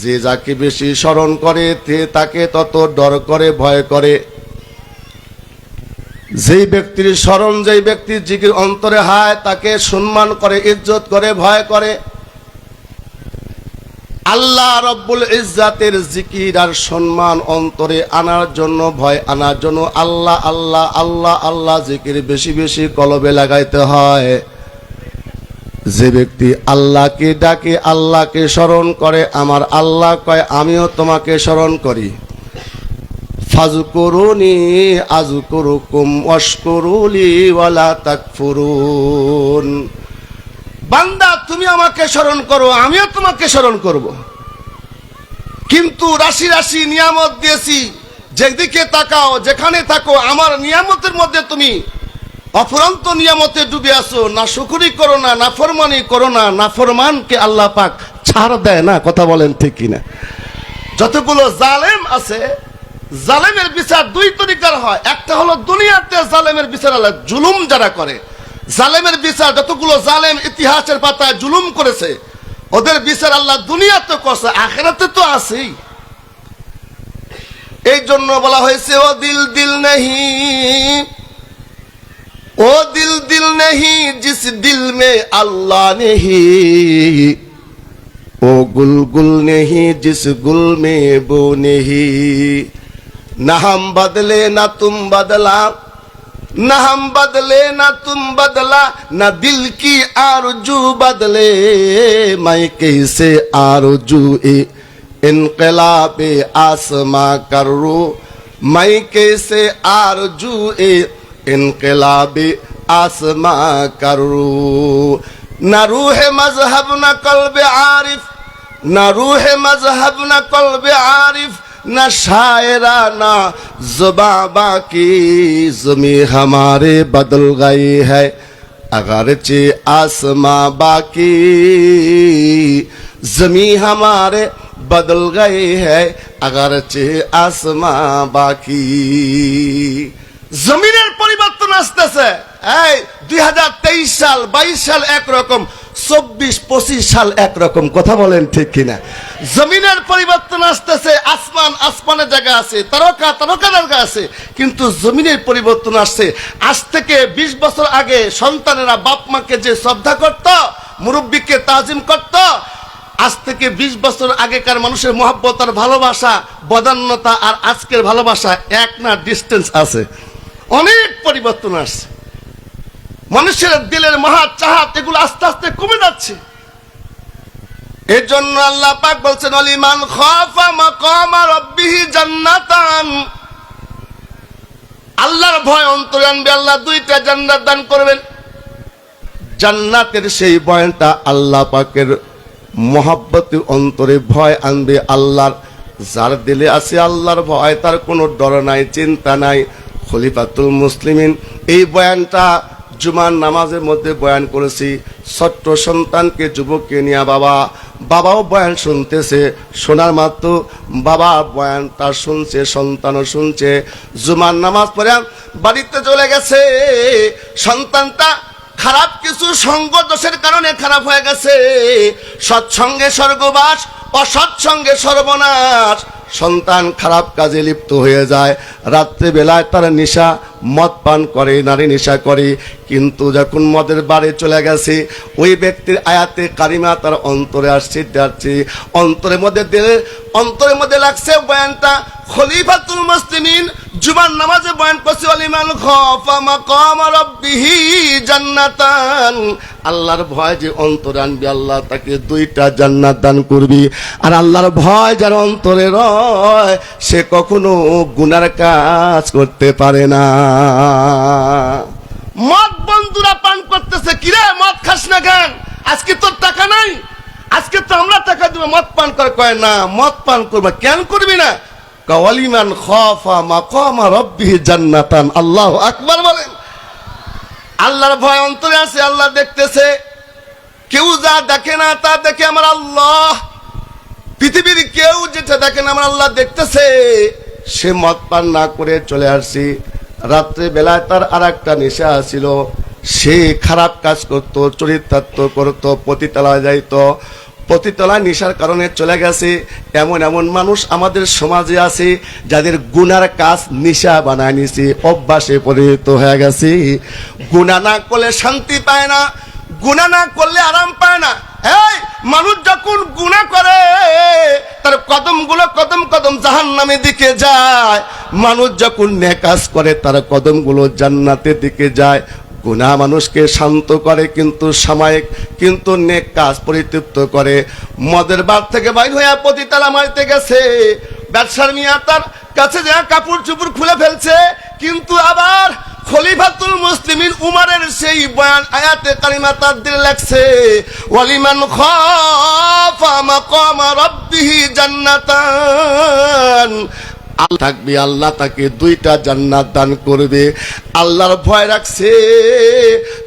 যে যাকে বেশি স্মরণ করে তাকে তত ডর করে, ভয় করে। যেই ব্যক্তির স্মরণ, যেই ব্যক্তির জিকির অন্তরে হায়, তাকে সম্মান করে, ইজ্জত করে, ভয় করে। আল্লাহ রব্বুল ইজ্জাতের জিকির আর সম্মান অন্তরে আনার জন্য, ভয় আনার জন্য আল্লাহ আল্লাহ আল্লাহ আল্লাহ জিকির বেশি বেশি কলবে লাগাইতে হয়। যে ব্যক্তি আল্লাহকে ডাকে, আল্লাহকে স্মরণ করে, আমার আল্লাহ কয়, আমিও তোমাকে স্মরণ করি। ফাজকুরুনি আজকুরুকুম ওয়াশকুরুলি ওয়ালা তাকফুরুন। বান্দা, তুমি আমাকে স্মরণ করো, আমিও তোমাকে স্মরণ করব। কিন্তু রাশি রাশি নিয়ামত দিয়েছি, যেদিকে তাকাও, যেখানে থাকো, আমার নিয়ামতের মধ্যে তুমি অফরন্ত নিয়ামতে ডুবে আসো না শুকুরি করো না না ফরমানি করো না না ফরমানকে আল্লাহ পাক ছাড় দেয় না, কথা বলেন ঠিক কিনা। যতগুলো জালেম আছে, জালেমের বিচার দুই তরিকার হয়। একটা হলো দুনিয়াতে জালেমের বিচার আল্লাহ জুলুম যারা করে। জালেমের বিচার, যতগুলো জালেম ইতিহাসের পাতায় জুলুম করেছে, ওদের বিচার আল্লাহ দুনিয়াতে করছে, আখেরাতে তো আছেই। এই জন্য বলা হয়েছে, ও দিল দিল নেহি वो दिल दिल नहीं जिस दिल में अल्लाह नहीं। वो गुल गुल नहीं जिस गुल में वो नहीं। न हम बदले, ना तुम बदला। न हम बदले, ना तुम बदला। न दिल की आरज़ू बदले। मैं कैसे आरज़ू इनकलाब आसमा करो? मैं कैसे आरज़ू ए इनकलाबी आसमा करू। न रूह मज़हब, न कल्ब आरिफ। न रूह मज़हब, न कल्ब आरिफ। न शायरा, न जुबा बाकी। जुमी हमारे बदल गई है। अगर चे आसमां बाकी। जमी हमारे बदल गए है। अगर चे आसमां बाकी। ज़मीन আসতেছে। এই, দুই সাল, বাইশ সাল একরকম, চব্বিশ, পঁচিশ সাল একরকম। কথা বলেন ঠিক কিনা? জমিনের পরিবর্তন আসতেছে, আসমান, আসমানের জায়গা আছে, তারকা তারকা জায়গা আছে, কিন্তু জমিনের পরিবর্তন আসছে। আজ থেকে বিশ বছর আগে সন্তানেরা বাপ মাকে যে শ্রদ্ধা করত, মুরব্বীকে তাজিম করত, আজ থেকে বিশ বছর আগেকার মানুষের মহাব্বত আর ভালোবাসা, বদান্যতা আর আজকের ভালোবাসা এক না ডিস্টেন্স আছে। অনেক পরিবর্তন আসছে। মানুষের দিলের মহা চাহাত এগুলো আস্তে আস্তে কমে যাচ্ছে। এর জন্য আল্লাহ পাক বলছেন, অলিমান খাফা মাকামা জান্নাতান। আল্লাহর ভয় অন্তরে আনবে, আল্লাহ দুইটা জান্নাত দান করবেন। জান্নাতের সেই বয়ানটা আল্লাহ পাকের মহাব্বতের অন্তরে ভয় আনবে, আল্লাহর যার দিলে আছে আল্লাহর ভয়, তার কোনো ডর নাই, চিন্তা নাই। খলিফাতুল মুসলিমিন। এই বয়ানটা জুমার নামাজের মধ্যে বয়ান করেছি। ছোট্ট সন্তানকে, যুবককে নিয়ে বাবা। বাবাও বয়ান শুনতেছে, শোনার মাত্র। বাবা বয়ানটা শুনছে, সন্তানও শুনছে। জুমার নামাজ পড়ে বাড়িতে চলে গেছে। সন্তানটা খারাপ কিছু সঙ্গ দোষের কারণে খারাপ হয়ে গেছে। সৎসঙ্গে স্বর্গবাস, অসৎসঙ্গে সর্বনাশ। সন্তান খারাপ কাজে লিপ্ত হয়ে যায়। রাত্রে বেলায় তারা নেশা মদ পান করে, নারী নেশা করে, কিন্তু যখন মদের বাড়ি চলে গেছে, ওই ব্যক্তির আয়াতে কারিমা তার অন্তরে আসছে, যাচ্ছে। অন্তরের মধ্যে দিলে অন্তরের মধ্যে লাগছে বয়ানটা, খলিফাতুল মুসলিমিন জুমার নামাজে বয়ান করছে অলিমান খফা মাকাম রাব্বিহি জান্নাতান। আল্লাহর ভয় যে অন্তরে আনবি, আল্লাহ তাকে দুইটা জান্নাত দান করবি। আর আল্লাহর ভয় যার অন্তরে রয়, সে কখনো গুনার কাজ করতে পারে না। মদ বন্ধুরা পান করতেছে কিরে? মদ খাস না কেন? আজকে তোর টাকা নাই? আজকে তো আমরা টাকা দিব। মদ পান করে কয়, না, মদ পান করবে। কেন করবি না? কাওয়ালিমান খফা মাকামা রব্বিহি জান্নাতান। আল্লাহু আকবার বলেন। আল্লাহর ভয় অন্তরে আছে, আল্লাহ দেখতেছে। কেউ যা দেখে না, তা দেখে আমার আল্লাহ। পৃথিবীর কেউ যেটা দেখে না, আমার আল্লাহ দেখতেছে। সে মদ পান না করে চলে আসছি। রাত্রে বেলায় তার আর একটা নেশা ছিল। সে খারাপ কাজ করত চরিতার্থ করত, পতিতালায় যাইত। পতিতলা নেশার কারণে চলে গেছে। এমন এমন মানুষ আমাদের সমাজে আছে যাদের গুনার কাজ নেশা বানায় নিছে, অভ্যাসে পরিণত হয়ে গেছে। গুণা না করলে শান্তি পায় না, গুণা না করলে আরাম পায় না। মানুষ যখন গুণা করে, তার কদমগুলো কদম কদম জাহান নামে দিকে যায়। মানুষ যখন নেকাজ করে, তার কদমগুলো জান্নাতের দিকে যায়। গুণা মানুষকে শান্ত করে, কিন্তু সাময়িক, কিন্তু নেক কাজ পরিতৃপ্ত করে। মদের বার থেকে বাইর হয়ে পতিতালা মারতে গেছে। ব্যবসার মিয়া তার কাছে যা কাপড় চুপড় খুলে ফেলছে, কিন্তু আবার খলিফাতুল মুসলিমিন উমারের সেই বয়ান আয়াতে কালিমা তাদের লাগছে ওয়ালিমান খাফা মাকামা রাব্বিহি জান্নাতান। আল্লাহ থাকবে, আল্লাহ তাকে দুইটা জান্নাত দান করবে। আল্লাহর ভয় রাখছে,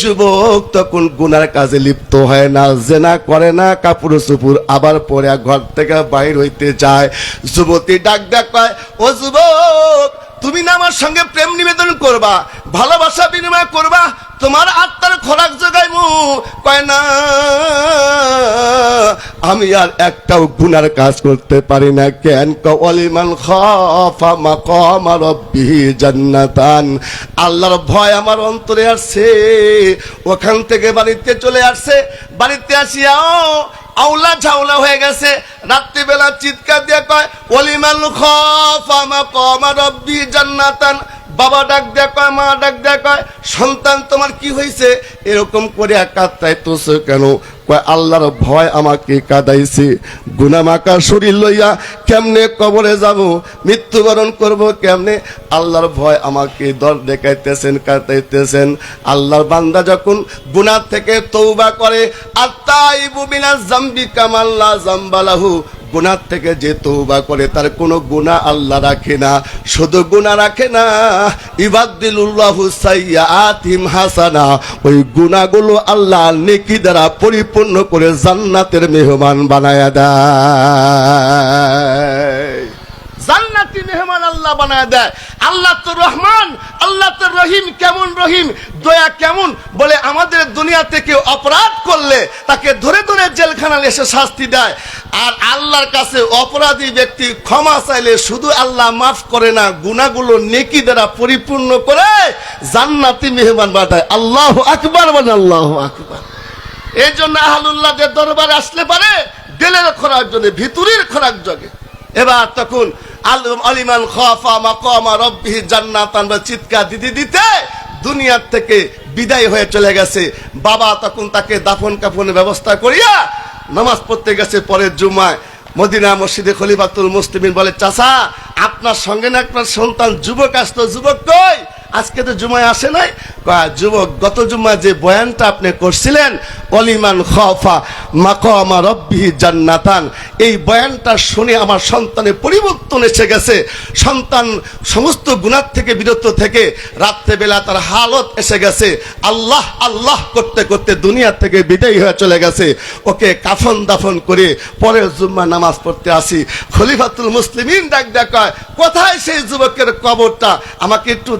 যুবক তখন গুনার কাজে লিপ্ত হয় না, জেনা করে না কাপড় চুপুর আবার পরে ঘর থেকে বাইর হইতে যায়। যুবতী ডাক ডাক পায় ও যুবক তুমি না আমার সঙ্গে প্রেম নিবেদন করবা, ভালোবাসা বিনিময় করবা, তোমার আত্মার খোরাক জোগাইমু। কয় না, আমি আর একটাও গুনার কাজ করতে পারি না কেন? কলিমান খাফা মাকাম জান্নাতান। আল্লাহর ভয় আমার অন্তরে আসছে। ওখান থেকে বাড়িতে চলে আসছে। বাড়িতে আসিয়াও আউলা ঝাউলা হয়ে গেছে। রাত্রিবেলা চিৎকার দিয়ে কয় মাকাম রাব্বি জান্নাতান। বাবা ডাক দেয় কয়, মা ডাক দেয় কয়, সন্তান, তোমার কি হয়েছে এরকম করে কাঁদতাই তোষ কেন আল্লাহর ভয় আমাকে কাদাইছে। গুনামাকা শরীর লইয়া কেমনে কবরে যাব? মৃত্যুবরণ করব কেমনে? আল্লাহর ভয় আমাকে দর দেখাইতেছেন কাটাইতেছেন আল্লাহর বান্দা যখন গুনাহ থেকে তৌবা করে আত্মাইবু মিনাজ জামবি কামাল্লা জাম্বালাহু গুনার থেকে যে তৌবা করে, তার কোনো গুণা আল্লাহ রাখে না। শুধু গুণা রাখে না ইবাদ্দিল্লাহ সাইয়া আতিম হাসানা। ওই গুণাগুলো আল্লাহ নেকি দ্বারা পরিপূর্ণ করে জান্নাতের মেহমান বানায়া দেয়। জান্নাতি মেহমান আল্লাহ বানায় দেয়। আল্লাহ তো রহমান, আল্লাহ তো রহিম, কেমন রহিম? দয়া কেমন? বলে আমাদের দুনিয়া থেকে অপরাধ করলে তাকে ধরে ধরে জেলখানায় এসে শাস্তি দেয়। আর আল্লাহর কাছে অপরাধী ব্যক্তি ক্ষমা চাইলে শুধু আল্লাহ মাফ করে না, গুনাহগুলো নেকি দ্বারা পরিপূর্ণ করে জান্নাতি মেহমান বানায়। আল্লাহ আকবর মানে আল্লাহ আকবার। এই জন্য আহলুল্লাহদের দরবারে আসলে পারে দিলের খোরাক জন্য ভিতরের খোরাক জগে। এবার তখন আল- আলিমান খাফা মাকামা রব্বিহি জান্নাতান বা চিৎকার দিতে দিতে দুনিয়ার থেকে বিদায় হয়ে চলে গেছে। বাবা তখন তাকে দাফন কাফনের ব্যবস্থা করিয়া নামাজ পড়তে গেছে পরের জুমায়। মদিনা মসজিদে খলিফাতুল মুসলিমিন বলে, চাচা, আপনার সঙ্গে না আপনার সন্তান, যুবক আসতো যুবক কই? আজকে তো জুমায় আসে নাই। যুবক, গত জুমা যে বয়ানটা আপনি করছিলেন, অলিমান খফা মাকামা রব্বিহি জান্নাতান, এই বয়ানটা শুনে আমার সন্তানের পরিবর্তন এসে গেছে। সন্তান সমস্ত গুণার থেকে বিরত থেকে রাত্রেবেলা তার হালত এসে গেছে। আল্লাহ আল্লাহ করতে করতে দুনিয়া থেকে বিদায় হয়ে চলে গেছে। ওকে কাফন দাফন করে পরের জুম্মা নামাজ পড়তে আসি। খলিফাতুল মুসলিমিন ডাক দেখায়, কোথায় সেই যুবকের কবরটা? আমাকে একটু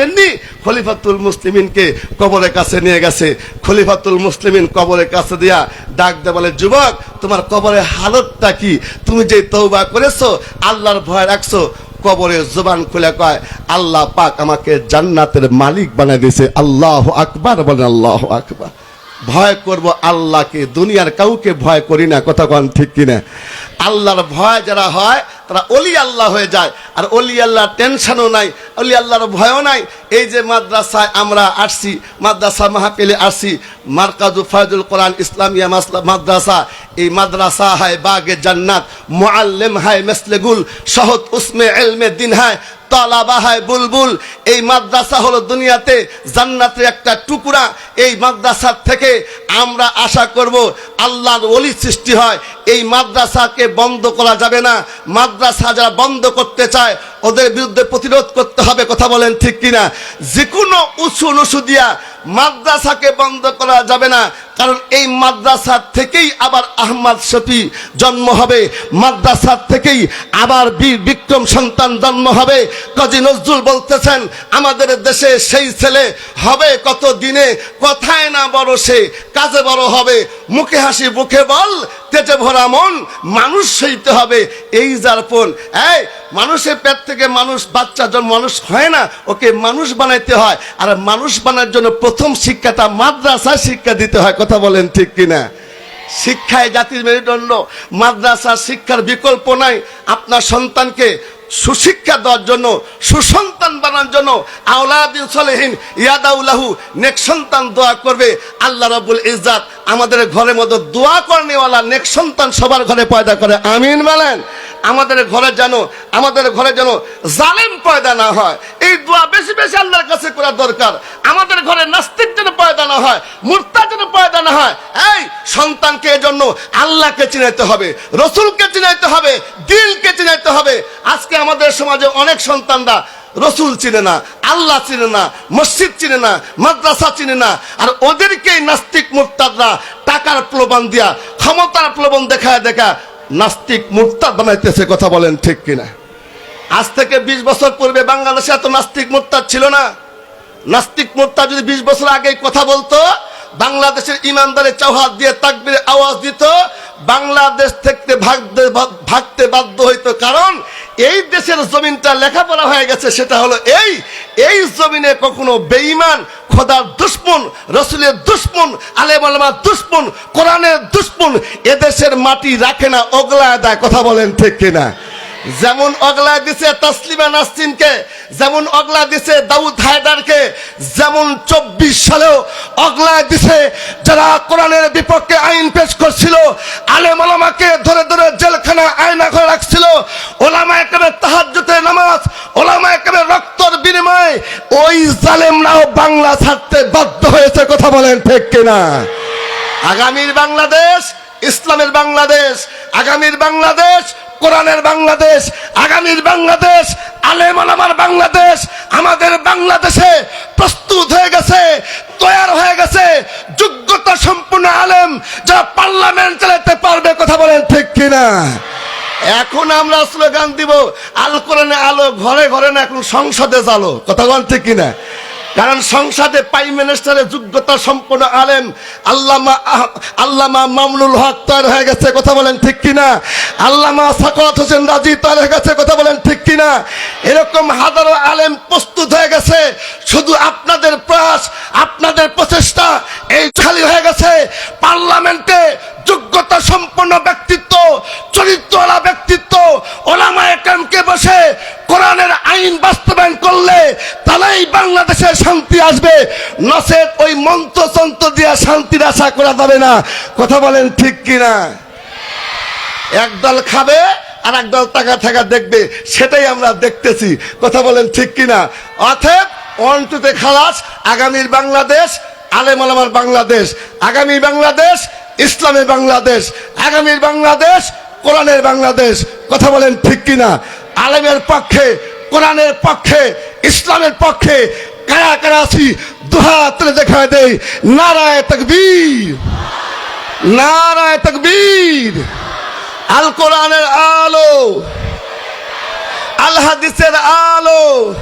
দেখাইবেননি খলিফাতুল মুসলিমিনকে কবরের কাছে নিয়ে গেছে। খলিফাতুল মুসলিমিন কবরের কাছে দিয়া ডাক দে বলে, যুবক, তোমার কবরের হালতটা কি? তুমি যে তৌবা করেছ, আল্লাহর ভয় রাখছো? কবরে জবান খুলে কয়, আল্লাহ পাক আমাকে জান্নাতের মালিক বানাই দিয়েছে। আল্লাহ আকবার বলে আল্লাহ আকবার। ভয় করব আল্লাহকে, দুনিয়ার কাউকে ভয় করি না। কথা কন ঠিক কিনা? আল্লাহর ভয় যারা হয় তারা অলি আল্লাহ হয়ে যায়। আর অলি আল্লাহ টেনশনও নাই, অলি আল্লাহর ভয়ও নাই। এই যে মাদ্রাসায় আমরা আসছি, মাদ্রাসা মাহফিলে আসছি, মার্কাজু ফয়জুল কোরআন, ইসলামিয়া মাদ্রাসা, এই মাদ্রাসা হায় বাগে জান্নাত মোয়াল্লেম হায় মেসলেগুল সহদ উসমে এলমে দিন হায় তালাবা হায় বুলবুল। এই মাদ্রাসা হলো দুনিয়াতে জান্নাতের একটা টুকরা। এই মাদ্রাসার থেকে আমরা আশা করব আল্লাহর ওলি সৃষ্টি হয়। এই মাদ্রাসাকে বন্ধ করা যাবে না। মাদ্রাসা যারা বন্ধ করতে চায়, ওদের বিরুদ্ধে প্রতিরোধ করতে হবে, কথা বলেন ঠিক কিনা? যে কোনো উঁচু নুসু দিয়া মাদ্রাসাকে বন্ধ করা যাবে না। কারণ এই মাদ্রাসার থেকেই আবার আহমদ শফি জন্ম হবে। মাদ্রাসার থেকেই আবার বীর বিক্রম সন্তান জন্ম হবে। কাজী নজরুল বলতেছেন, আমাদের দেশে সেই ছেলে হবে কত দিনে কথায় না বড় সে, কাজে বড় হবে। মুখে হাসি, মুখে বল তেজে ভরা মন মানুষ হইতে হবে, এই যারপন এই, মানুষের পেট থেকে মানুষ, বাচ্চা জন্ম মানুষ হয় না, ওকে মানুষ বানাইতে হয়। আর মানুষ বানার জন্য প্রথম শিক্ষাটা মাদ্রাসা শিক্ষা দিতে হয়, কথা বলেন ঠিক কিনা? শিক্ষায় জাতির মেরুদণ্ড মাদ্রাসা শিক্ষার বিকল্প নাই। আপনার সন্তানকে সুশিক্ষা দেওয়ার জন্য, সুসন্তান বানানোর জন্য আওলাদিন সলেহীন ইয়াদাউলাহু নেক সন্তান দোয়া করবে। আল্লাহ রাবুল ইজ্জাত আমাদের ঘরের মধ্যে দোয়া করনেওয়ালা নেক সন্তান সবার ঘরে পয়দা করে। আমিন বলেন। আমাদের ঘরে যেন, আমাদের ঘরে যেন জালেম পয়দা না হয়। এই দোয়া বেশি বেশি আল্লাহর কাছে করা দরকার। আমাদের ঘরে নাস্তিক যেন পয়দা না হয় মূর্তা যেন পয়দা না হয়। এই সন্তানকে এজন্য আল্লাহকে চিনাইতে হবে, রসুলকে চিনাইতে হবে, দিলকে চিনাইতে হবে। আজকে আমাদের সমাজে অনেক সন্তানরা রসুল চিনে না, আল্লাহ চিনে না, মসজিদ চিনে না, মাদ্রাসা চিনে না, আর ওদেরকেই নাস্তিক মুক্তাদরা টাকার প্রলোভন দিয়া, ক্ষমতার প্রলোভন দেখায় দেখা নাস্তিক মুক্তাদ বানাইতেছে, কথা বলেন ঠিক কিনা? আজ থেকে বিশ বছর পূর্বে বাংলাদেশে এত নাস্তিক মুক্তাদ ছিল না। নাস্তিক মোর্তা যদি বিশ বছর আগে কথা বলতো, বাংলাদেশের ইমানদারে চৌহাদ দিয়ে তাকবির আওয়াজ দিত, বাংলাদেশ থেকে ভাগতে ভাগতে বাধ্য হইতো। কারণ এই দেশের জমিনটা লেখাপড়া হয়ে গেছে, সেটা হলো এই। এই জমিনে কখনো বেঈমান, খোদার দুশ্মন, রসুলের দুশ্মন আলেম আলমার দুশ্মন, কোরআনের দুশ্মন এদেশের মাটি রাখে না, ওগলায় দেয়, কথা বলেন ঠিক কিনা? যেমন অগলা দিছে তসলিমা নাসরিনকে, যেমন অগলা দিছে দাউদ হায়দারকে, যেমন চব্বিশ সালেও অগলা দিছে যারা কোরআনের বিপক্ষে আইন পেশ করছিল, আলেম ওলামাকে ধরে ধরে জেলখানা আয়না করে রাখছিল, ওলামা একেবারে তাহাজ্জুতে নামাজ, ওলামা একেবারে রক্তর বিনিময়ে ওই জালেমরাও বাংলা ছাড়তে বাধ্য হয়েছে, কথা বলেন ঠিক কিনা? আগামীর বাংলাদেশ, ইসলামের বাংলাদেশ, আগামীর বাংলাদেশ কোরআনের বাংলাদেশ, আগামীর বাংলাদেশ, আলেম আলামার বাংলাদেশ, আমাদের বাংলাদেশে প্রস্তুত হয়ে গেছে, তৈয়ার হয়ে গেছে, যোগ্যতা সম্পূর্ণ আলেম যারা পার্লামেন্ট চালাতে পারবে, কথা বলেন ঠিক কিনা? এখন আমরা স্লোগান দিব আল কোরআনে আলো, ঘরে ঘরে না, এখন সংসদে জালো কথা বলেন ঠিক কিনা? কারণ সংসদে প্রাইম মিনিস্টারের যোগ্যতা সম্পন্ন আলেম আল্লামা আল্লামা মামুনুল হক তৈরি হয়ে গেছে, কথা বলেন ঠিক কিনা? আল্লামা সাকত হোসেন রাজি তৈরি হয়ে গেছে, কথা বলেন ঠিক কিনা? এরকম হাজারো আলেম প্রস্তুত হয়ে গেছে, শুধু আপনাদের প্রয়াস, আপনাদের প্রচেষ্টা এই খালি হয়ে গেছে। পার্লামেন্টে যোগ্যতা সম্পন্ন ব্যক্তিত্ব, চরিত্রওয়ালা ব্যক্তিত্ব ওলামা একরামকে বসে কোরআনের আইন বাস্তবায়ন করলে তাহলেই বাংলাদেশে শান্তি আসবে। নসেদ ওই মন্ত্রতন্ত্র দিয়ে শান্তির আশা করা যাবে না। কথা বলেন ঠিক কিনা? একদল খাবে আর একদল টাকা থাকা দেখবে। সেটাই আমরা দেখতেছি। কথা বলেন ঠিক কিনা? অথব অন্তুতে খালাস, আগামীর বাংলাদেশ, আলেম আলামার বাংলাদেশ আগামী বাংলাদেশ, ইসলামের বাংলাদেশ, আগামীর বাংলাদেশ, কোরআনের বাংলাদেশ। কথা বলেন ঠিক কিনা? আলেমের পক্ষে, কোরআনের পক্ষে, ইসলামের পক্ষে, কারা কারা আছি, দুহাতে দেখা দেই, নারায় তকবীর। নারায় তকবীর। আল কোরআনের আলো। আল হাদিসের আলো।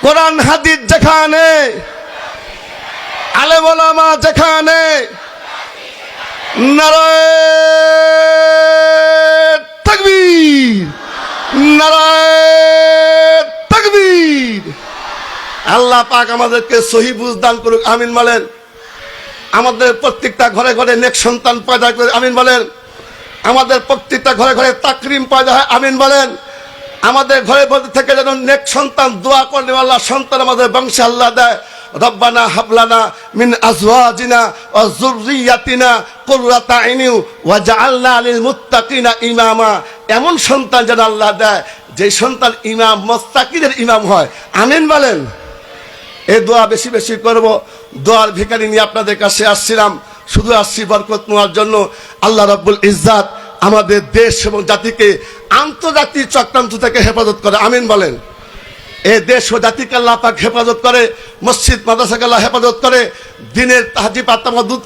কোরআন হাদিস যেখানে, আলেম ওলামা যেখানে, নারায় আল্লাহ পাক আমাদেরকে সহি দান করুক, আমিন বলেন। আমাদের প্রত্যেকটা ঘরে ঘরে নেক সন্তান পয়দা করে, আমিন বলেন। আমাদের প্রত্যেকটা ঘরে ঘরে তাকরিম পয়দা হয়, আমিন বলেন। আমাদের ঘরে মধ্যে থেকে যেন নেক সন্তান দোয়া করলে আল্লাহ সন্তান আমাদের বংশে আল্লাহ দেয়। রব্বানা হাবলানা মিন আজওয়াজিনা ওয়া যুররিয়াতিনা কুররাতা আইনি ওয়া জাআলনা লিল মুত্তাকিনা ইমামা। এমন সন্তান যেন আল্লাহ দেয় যে সন্তান ইমাম, মুত্তাকিদের ইমাম হয়। আমিন বলেন। এই দোয়া বেশি বেশি করব। দোয়ার ভিকারি নিয়ে আপনাদের কাছে আসছিলাম। শুধু আসছি বরকত নেওয়ার জন্য। আল্লাহ রব্বুল ইজাত আমাদের দেশ এবং জাতিকে আন্তর্জাতিক চক্রান্ত থেকে হেফাজত করে। আমিন বলেন। এ দেশ ও জাতিকে আল্লাহ পাক হেফাজত করে। মসজিদ, মাদ্রাসাকে আল্লাহ হেফাজত করে। দিনের তাহাজি পাত্তামা দুধ